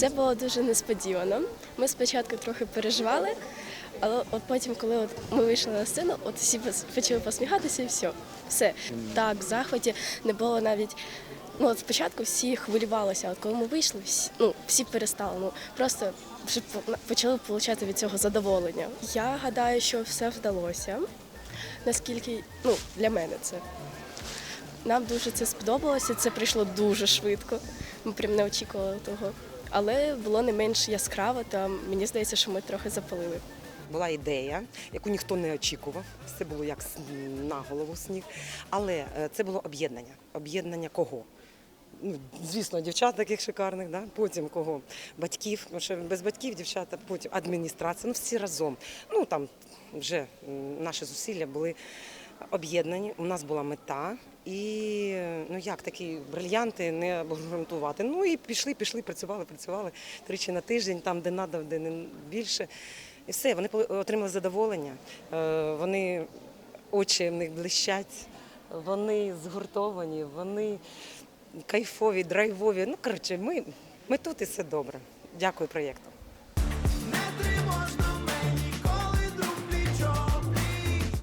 Це було дуже несподівано. Ми спочатку трохи переживали, але от потім, коли от ми вийшли на сцену, от всі почали посміхатися і все. Все. Так, в захваті не було навіть. Ну, от спочатку всі хвилювалися, а коли ми вийшли, всі, ну, всі перестали. Ну, просто вже почали отримати від цього задоволення. Я гадаю, що все вдалося. Наскільки, ну, для мене це. Нам дуже це сподобалося, це прийшло дуже швидко. Ми прям не очікували того. Але було не менш яскраво, та мені здається, що ми трохи запалили. Була ідея, яку ніхто не очікував. Це було як на голову сніг. Але е, це було об'єднання. Об'єднання кого? Ну, звісно, дівчат таких шикарних, да? потім кого? Батьків, що без батьків дівчата, потім адміністрація, ну всі разом. Ну там вже наші зусилля були об'єднані. У нас була мета. І ну як такі брильянти не обґрунтувати. Ну і пішли, пішли, працювали, працювали тричі на тиждень, там, де треба, де не більше. І все, вони отримали задоволення. Е, Вони очі в них блищать, вони згуртовані, вони кайфові, драйвові. Ну коротше, ми, ми тут і все добре. Дякую проєкту.